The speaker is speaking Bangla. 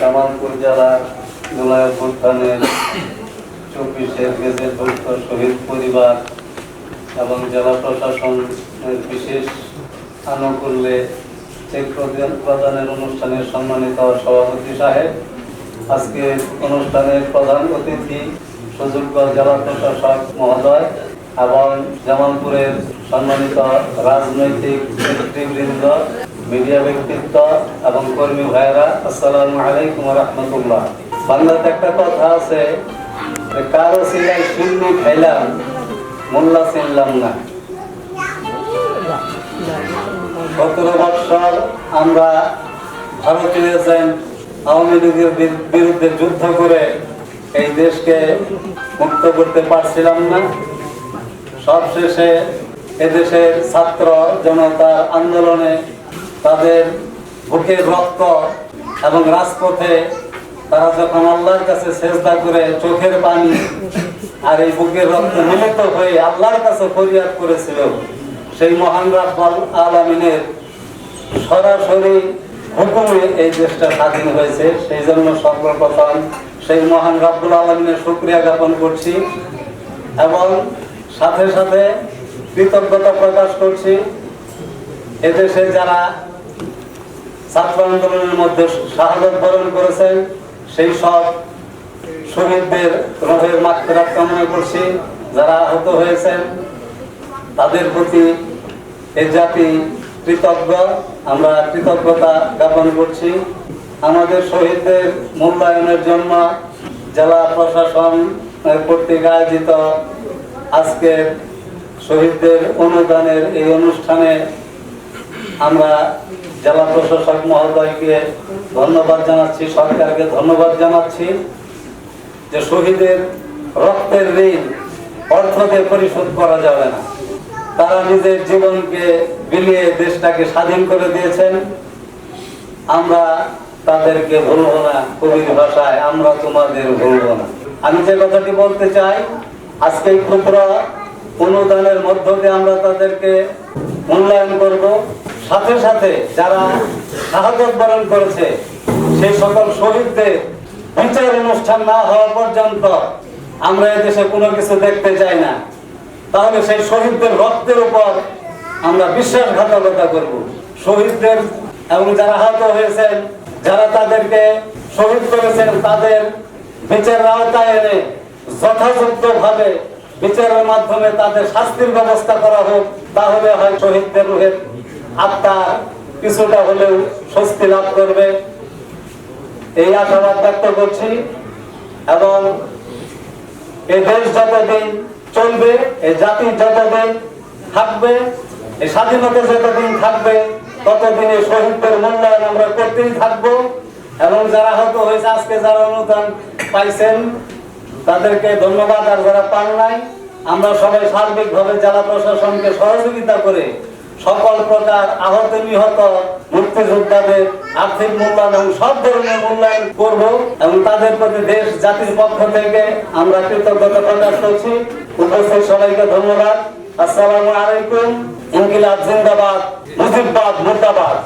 জামালপুর জেলার জুলাই অভ্যুত্থানের চব্বিশের গেজেটভুক্ত শহীদ পরিবার এবং জেলা প্রশাসনের বিশেষ আনুকূল্যে চেক প্রদান- প্রদানের অনুষ্ঠানে সম্মানিত সভাপতি সাহেব। আজকে অনুষ্ঠানের প্রধান অতিথি সুযোগ্য জেলা প্রশাসক মহোদয় এবং জামালপুরের সম্মানিত রাজনৈতিক নেতৃবৃন্দ মিডিয়া ব্যক্তিত্ব এবং কর্মী ভাইয়েরা, আসসালামু আলাইকুম রহমতুল্লাহ। বাংলাতে একটা কথা আছে কারও সিলাই শিল্পী খাইলাম, মোল্লা চিনলাম না। সতেরো বৎসর আমরা ভারতীয় আওয়ামী লীগের বিরুদ্ধে যুদ্ধ করে এই দেশকে মুক্ত করতে পারছিলাম না। সবশেষে এদেশের ছাত্র জনতার আন্দোলনে তাদের বুকের রক্ত এবং রাজপথে তারা যখন আল্লাহর কাছে চেষ্টা করে চোখের পানি আর এই বুকের রক্ত মিলিত হয়ে আল্লাহর কাছে ফরিয়াদ করেছিল, সেই মহান রাব্বাল আলামিনের সরাসরি হুকুমে এই দেশটা স্বাধীন হয়েছে। সেই জন্য সর্বপ্রথম সেই মহান রাব্বুল আলমিনের শুক্রিয়া জ্ঞাপন করছি এবং সাথে সাথে কৃতজ্ঞতা প্রকাশ করছি। এদেশে যারা ছাত্র আন্দোলনের মধ্যে শাহাদত বরণ করেছেন, সেই সব শহীদদের রোহের মাত্রাত কামনা করছি যারা আহত হয়েছেন, তাদের প্রতি এই জাতি কৃতজ্ঞ। আমরা কৃতজ্ঞতা জ্ঞাপন করছি। আমাদের শহীদদের মূল্যায়নের জন্য জেলা প্রশাসন কর্তৃক আয়োজিত আজকের শহীদদের অনুদানের এই অনুষ্ঠানে আমরা জেলা প্রশাসক মহোদয়কে ধন্যবাদ জানাচ্ছি, সরকারকে ধন্যবাদ জানাচ্ছি যে শহীদের রক্তের ঋণ অর্থ দিয়ে পরিশোধ করা যাবে না। তারা নিজের জীবনকে বিলিয়ে দেশটাকে স্বাধীন করে দিয়েছেন। আমরা তাদেরকে ভুলবো না, কবির ভাষায় আমরা তোমাদের ভুলবো না। আমি যে কথাটি বলতে চাই, আজকে ক্ষুদ্র অনুদানের মধ্য দিয়ে আমরা তাদেরকে মূল্যায়ন করব। সাথে সাথে যারা শাহাদত বরণ করেছে, সেই সকল শহীদদের বিচার অনুষ্ঠান না হওয়া পর্যন্ত আমরা এদেশে কোনো কিছু দেখতে চাই না। তাহলে সেই শহীদদের রক্তের উপর আমরা বিশ্বাসঘাতকতা করব। শহীদদের এবং যারা আহত হয়েছেন, যারা তাদেরকে শহীদ করেছেন, তাদের বিচারের আওতায় এনে যথাযথভাবে বিচারের মাধ্যমে তাদের শাস্তির ব্যবস্থা করা হোক, তাহলে হয় শহীদদের রুহের আত্মা কিছুটা হলেও স্বস্তি লাভ করবে। এই আশাবাদ ব্যক্ত করছি এবং এই দেশ যতদিন চলবে এই জাতি যতদিন থাকবে এই স্বাধীনতা যতদিন থাকবে, ততদিন এই শহীদদের মূল্যায়ন আমরা করতেই থাকব এবং যারা আহত হয়েছে, আজকে যারা অনুদান পাইছেন, তাদেরকে ধন্যবাদ। আর যারা পান নাই, আমরা সবাই সার্বিকভাবে জেলা প্রশাসনকে সহযোগিতা করে সকল প্রকার আহত নিহত, মুক্তিযোদ্ধাদের আর্থিক মূল্যায়ন এবং সব ধরনের মূল্যায়ন করব এবং তাদের প্রতি দেশ, জাতির পক্ষ থেকে আমরা কৃতজ্ঞতা প্রকাশ করছি। উপস্থিত সবাইকে ধন্যবাদ। আসসালামু আলাইকুম। ইনকিলাব জিন্দাবাদ মুজিবাদ মুর্দাবাদ।